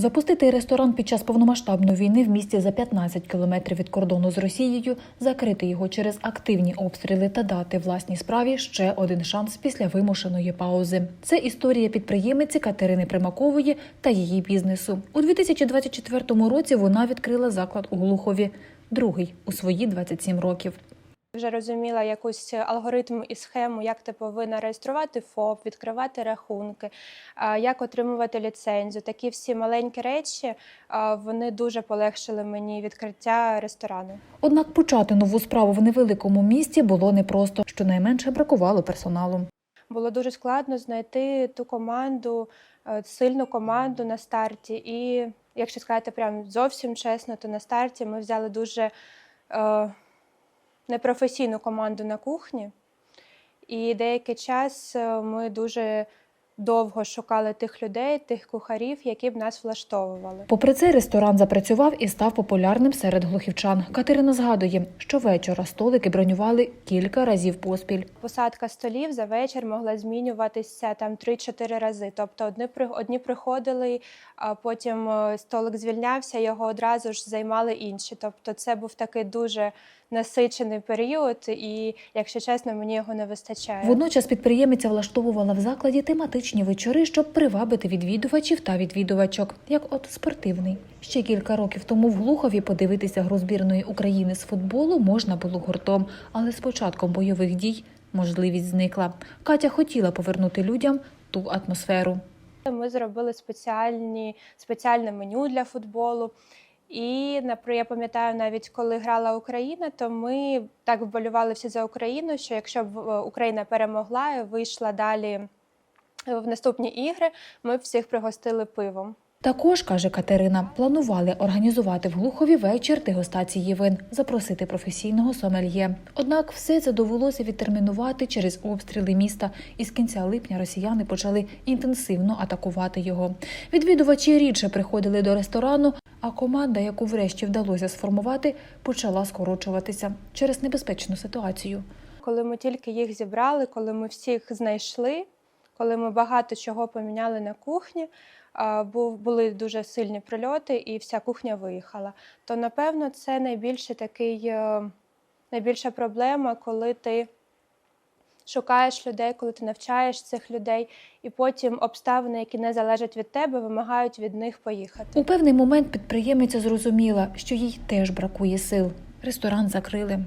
Запустити ресторан під час повномасштабної війни в місті за 15 кілометрів від кордону з Росією, закрити його через активні обстріли та дати власній справі ще один шанс після вимушеної паузи. Це історія підприємиці Катерини Примакової та її бізнесу. У 2024 році вона відкрила заклад у Глухові, другий у свої 27 років. Вже розуміла якусь алгоритм і схему, як ти повинна реєструвати ФОП, відкривати рахунки, як отримувати ліцензію. Такі всі маленькі речі вони дуже полегшили мені відкриття ресторану. Однак почати нову справу в невеликому місті було непросто, щонайменше бракувало персоналу. Було дуже складно знайти ту команду, е, сильну команду на старті. І якщо сказати прям зовсім чесно, то на старті ми взяли дуже е, непрофесійну команду на кухні. І деякий час е, ми дуже довго шукали тих людей, тих кухарів, які б нас влаштовували. Попри це, ресторан запрацював і став популярним серед глухівчан. Катерина згадує, що вечора столики бронювали кілька разів поспіль. Посадка столів за вечір могла змінюватися там 3-4 рази. Тобто одні, одні приходили, а потім е, столик звільнявся, його одразу ж займали інші. Тобто це був такий дуже насичений період, і, якщо чесно, мені його не вистачає. Водночас підприємиця влаштовувала в закладі тематичні вечори, щоб привабити відвідувачів та відвідувачок, як от спортивний. Ще кілька років тому в Глухові подивитися гру збірної України з футболу можна було гуртом, але з початком бойових дій можливість зникла. Катя хотіла повернути людям ту атмосферу. Ми зробили спеціальні, спеціальне меню для футболу. І я пам'ятаю, навіть коли грала Україна, то ми так вболювали всі за Україну, що якщо б е, Україна перемогла і вийшла далі е, в наступні ігри, ми всіх пригостили пивом. Також, каже Катерина, планували організувати в Глухові вечір дегустації вин, запросити професійного сомельє. Однак все це довелося відтермінувати через обстріли міста, і з кінця липня росіяни почали інтенсивно атакувати його. Відвідувачі рідше приходили до ресторану, а команда, яку врешті вдалося сформувати, почала скорочуватися через небезпечну ситуацію. Коли ми тільки їх зібрали, коли ми всіх знайшли, коли ми багато чого поміняли на кухні, були дуже сильні прильоти, і вся кухня виїхала. То напевно це найбільше такий, е, найбільша проблема, коли ти шукаєш людей, коли ти навчаєш цих людей, і потім обставини, які не залежать від тебе, вимагають від них поїхати. У певний момент підприємиця зрозуміла, що їй теж бракує сил. Ресторан закрили.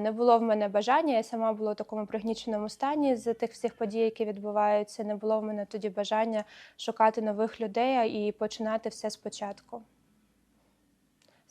Не було в мене бажання, я сама була в такому пригніченому стані з тих всіх подій, які відбуваються. Не було в мене тоді бажання шукати нових людей і починати все спочатку.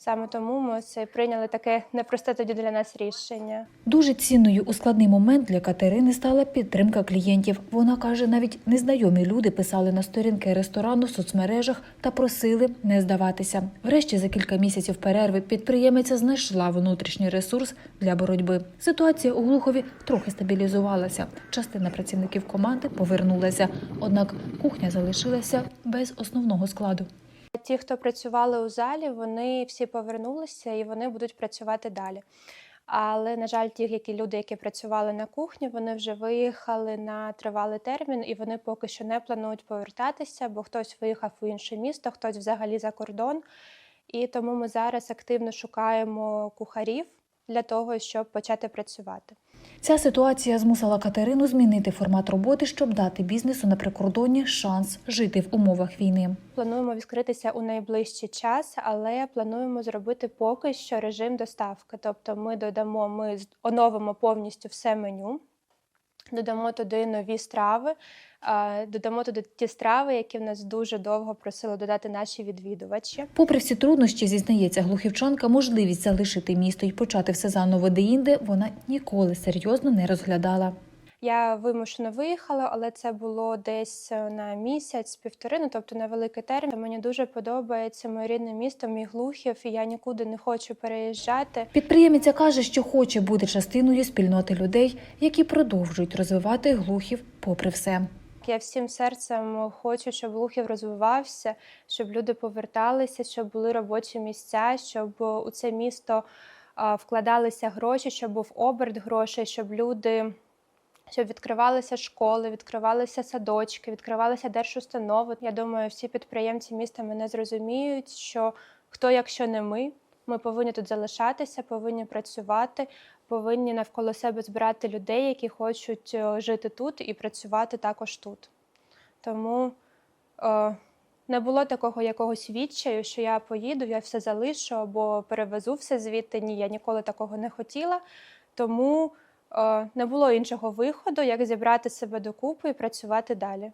Саме тому ми це прийняли таке непросте тоді для нас рішення. Дуже цінною у складний момент для Катерини стала підтримка клієнтів. Вона каже, навіть незнайомі люди писали на сторінки ресторану в соцмережах та просили не здаватися. Врешті за кілька місяців перерви підприємиця знайшла внутрішній ресурс для боротьби. Ситуація у Глухові трохи стабілізувалася. Частина працівників команди повернулася, однак кухня залишилася без основного складу. Ті, хто працювали у залі, вони всі повернулися і вони будуть працювати далі. Але, на жаль, ті, які люди, які працювали на кухні, вони вже виїхали на тривалий термін, і вони поки що не планують повертатися, бо хтось виїхав в інше місто, хтось взагалі за кордон. І тому ми зараз активно шукаємо кухарів для того, щоб почати працювати. Ця ситуація змусила Катерину змінити формат роботи, щоб дати бізнесу на прикордонні шанс жити в умовах війни. Плануємо відкритися у найближчий час, але плануємо зробити поки що режим доставки. Тобто, ми додамо, ми оновимо повністю все меню, додамо туди нові страви, додамо туди ті страви, які в нас дуже довго просили додати наші відвідувачі. Попри всі труднощі, зізнається глухівчанка, можливість залишити місто і почати все заново деінде вона ніколи серйозно не розглядала. Я вимушено виїхала, але це було десь е, на місяць, півтори, ну тобто на великий термін. Мені дуже подобається моє рідне місто, мій глухів, і я нікуди не хочу переїжджати. Підприємиця каже, що хоче бути частиною спільноти людей, які продовжують розвивати глухів попри все. Я всім серцем хочу, щоб Лухів розвивався, щоб люди поверталися, щоб були робочі місця, щоб у це місто вкладалися гроші, щоб був оберт грошей, щоб люди щоб відкривалися школи, відкривалися садочки, відкривалися держустанови. Я думаю, всі підприємці міста мене зрозуміють, що хто, якщо не ми, ми повинні тут залишатися, повинні працювати, повинні навколо себе збирати людей, які хочуть е, жити тут і працювати також тут. Тому е, не було такого якогось відчаю, що я поїду, я все залишу або перевезу все звідти. Ні, я ніколи такого не хотіла. Тому не було іншого виходу, як зібрати себе докупи і працювати далі.